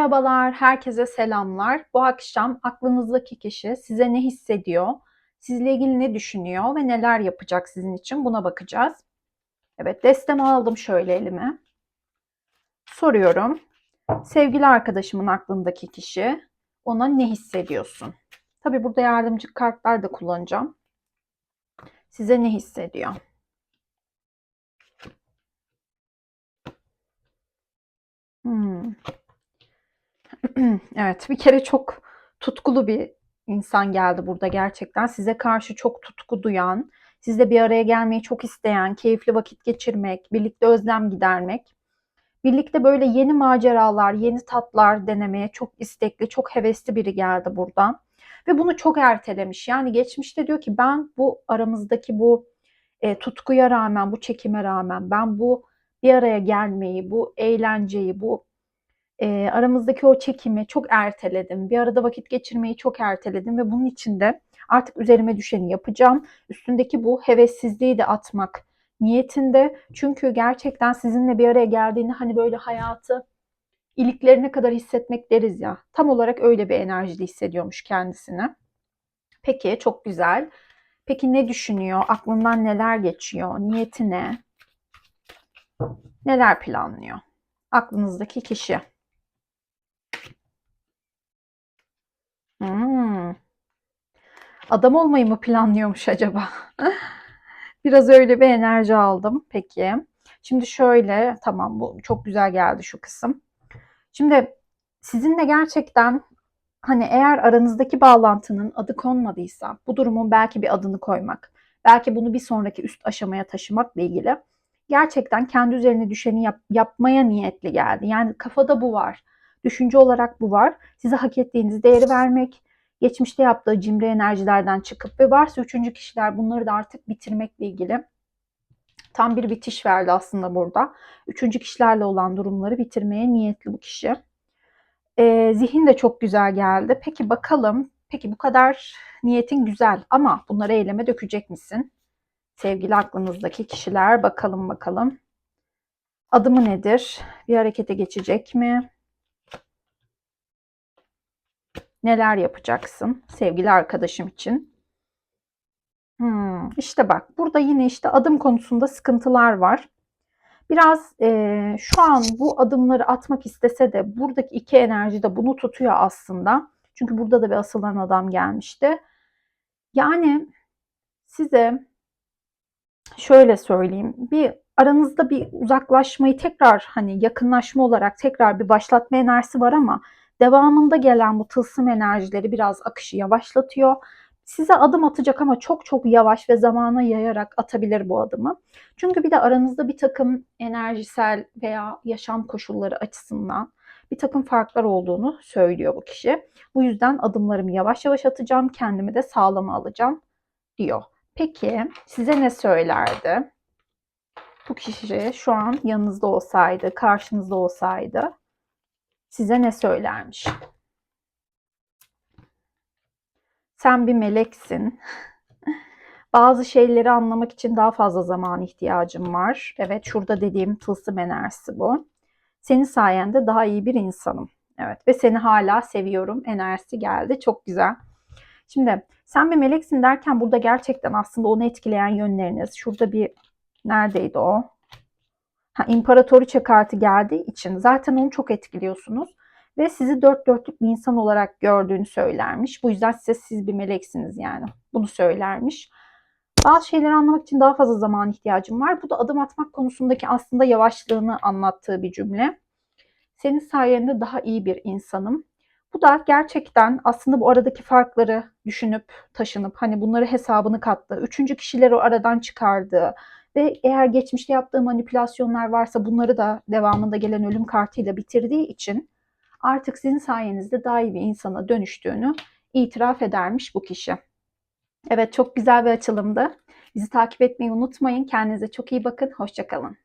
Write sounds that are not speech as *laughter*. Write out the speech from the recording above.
Merhabalar, herkese selamlar. Bu akşam aklınızdaki kişi size ne hissediyor, sizle ilgili ne düşünüyor ve neler yapacak sizin için buna bakacağız. Evet, destemi aldım şöyle elime. Soruyorum. Sevgili arkadaşımın aklındaki kişi ona ne hissediyorsun? Tabii burada yardımcı kartlar da kullanacağım. Size ne hissediyor? Hmm. *clears throat* Evet, bir kere çok tutkulu bir insan geldi burada gerçekten. Size karşı çok tutku duyan, sizle bir araya gelmeyi çok isteyen, keyifli vakit geçirmek, birlikte özlem gidermek, birlikte böyle yeni maceralar, yeni tatlar denemeye çok istekli, çok hevesli biri geldi buradan. Ve bunu çok ertelemiş. Yani geçmişte diyor ki ben bu aramızdaki bu e, tutkuya rağmen, bu çekime rağmen ben bu bir araya gelmeyi, bu eğlenceyi, bu e, aramızdaki o çekimi çok erteledim. Bir arada vakit geçirmeyi çok erteledim ve bunun için de artık üzerime düşeni yapacağım. Üstündeki bu hevessizliği de atmak niyetinde. Çünkü gerçekten sizinle bir araya geldiğini hani böyle hayatı iliklerine kadar hissetmek deriz ya. Tam olarak öyle bir enerjide hissediyormuş kendisini. Peki çok güzel. Peki ne düşünüyor? Aklından neler geçiyor? Niyeti ne? Neler planlıyor? Aklınızdaki kişi. Hmm. Adam olmayı mı planlıyormuş acaba? *laughs* Biraz öyle bir enerji aldım. Peki. Şimdi şöyle, tamam bu çok güzel geldi şu kısım. Şimdi sizinle gerçekten hani eğer aranızdaki bağlantının adı konmadıysa bu durumun belki bir adını koymak, belki bunu bir sonraki üst aşamaya taşımakla ilgili gerçekten kendi üzerine düşeni yap, yapmaya niyetli geldi. Yani kafada bu var. Düşünce olarak bu var. Size hak ettiğiniz değeri vermek, geçmişte yaptığı cimri enerjilerden çıkıp ve varsa üçüncü kişiler bunları da artık bitirmekle ilgili tam bir bitiş verdi aslında burada. Üçüncü kişilerle olan durumları bitirmeye niyetli bu kişi. Ee, zihin de çok güzel geldi. Peki bakalım, peki bu kadar niyetin güzel ama bunları eyleme dökecek misin? Sevgili aklınızdaki kişiler bakalım bakalım. Adımı nedir? Bir harekete geçecek mi? Neler yapacaksın sevgili arkadaşım için? Hmm, işte bak burada yine işte adım konusunda sıkıntılar var. Biraz e, şu an bu adımları atmak istese de buradaki iki enerji de bunu tutuyor aslında. Çünkü burada da bir asılan adam gelmişti. Yani size şöyle söyleyeyim. Bir aranızda bir uzaklaşmayı tekrar hani yakınlaşma olarak tekrar bir başlatma enerjisi var ama devamında gelen bu tılsım enerjileri biraz akışı yavaşlatıyor. Size adım atacak ama çok çok yavaş ve zamana yayarak atabilir bu adımı. Çünkü bir de aranızda bir takım enerjisel veya yaşam koşulları açısından bir takım farklar olduğunu söylüyor bu kişi. Bu yüzden adımlarımı yavaş yavaş atacağım, kendimi de sağlama alacağım diyor. Peki size ne söylerdi? Bu kişi şu an yanınızda olsaydı, karşınızda olsaydı size ne söylermiş? Sen bir meleksin. *laughs* Bazı şeyleri anlamak için daha fazla zaman ihtiyacım var. Evet, şurada dediğim tılsım enerjisi bu. Senin sayende daha iyi bir insanım. Evet ve seni hala seviyorum enerjisi geldi. Çok güzel. Şimdi sen bir meleksin derken burada gerçekten aslında onu etkileyen yönleriniz. Şurada bir neredeydi o? Ha, imparatoriçe kartı geldiği için zaten onu çok etkiliyorsunuz. Ve sizi dört dörtlük bir insan olarak gördüğünü söylermiş. Bu yüzden size siz bir meleksiniz yani. Bunu söylermiş. Bazı şeyleri anlamak için daha fazla zaman ihtiyacım var. Bu da adım atmak konusundaki aslında yavaşlığını anlattığı bir cümle. Senin sayende daha iyi bir insanım. Bu da gerçekten aslında bu aradaki farkları düşünüp taşınıp hani bunları hesabını kattı. Üçüncü kişileri o aradan çıkardı. Ve eğer geçmişte yaptığı manipülasyonlar varsa bunları da devamında gelen ölüm kartıyla bitirdiği için artık sizin sayenizde daha iyi bir insana dönüştüğünü itiraf edermiş bu kişi. Evet çok güzel bir açılımdı. Bizi takip etmeyi unutmayın. Kendinize çok iyi bakın. Hoşçakalın.